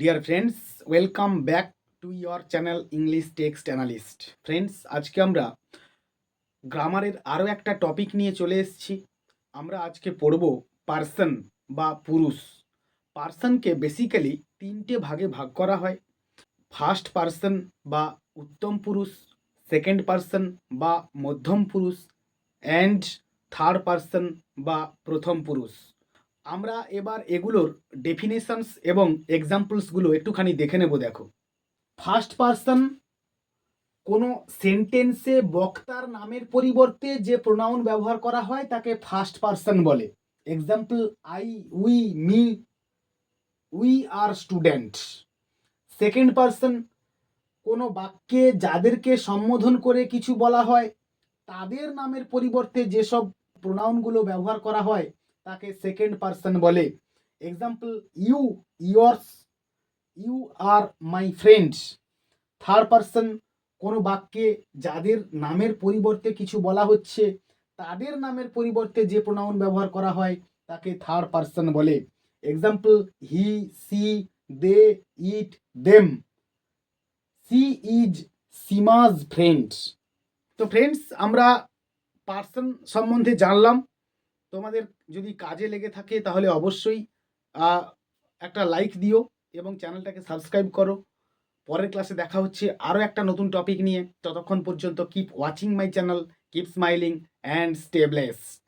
Dear friends welcome back to your channel English text analyst friends আজকে আমরা গ্রামারের আরও একটা টপিক নিয়ে চলে এসেছি। আমরা আজকে পড়ব পার্সন বা পুরুষ। পার্সনকে বেসিক্যালি তিনটে ভাগে ভাগ করা হয়। ফার্স্ট পার্সন বা উত্তম পুরুষ সেকেন্ড পার্সন বা মধ্যম পুরুষ অ্যান্ড থার্ড পার্সন বা প্রথম পুরুষ। আমরা এবার এগুলোর ডেফিনেশনস এবং এক্সাম্পলসগুলো একটুখানি দেখে নেব, দেখো। ফার্স্ট পার্সন কোনো সেন্টেন্সে বক্তার নামের পরিবর্তে যে প্রোনাউন ব্যবহার করা হয়, তাকে ফার্স্ট পার্সন বলে। Example I we me we are student second person কোনো বাক্যে যাদেরকে সম্বোধন করে কিছু বলা হয়, তাদের নামের পরিবর্তে যেসব প্রোনাউনগুলো ব্যবহার করা হয় তাকে সেকেন্ড পার্সন বলে। Example you yours you are my friends third person কোনো বাক্যে যাদের নামের পরিবর্তে কিছু বলা হচ্ছে, তাদের নামের পরিবর্তে যে প্রোনাউন ব্যবহার করা হয়, তাকে থার্ড পার্সন বলে। Example he she they it them she is Seema's friend তো ফ্রেন্ডস আমরা পার্সন সম্বন্ধে জানলাম। তোমাদের যদি কাজে লেগে থাকে তাহলে অবশ্যই একটা লাইক দিও এবং চ্যানেলটাকে সাবস্ক্রাইব করো। পরের ক্লাসে দেখা হচ্ছে আরও একটা নতুন টপিক নিয়ে। ততক্ষণ পর্যন্ত keep watching my channel keep smiling and stay blessed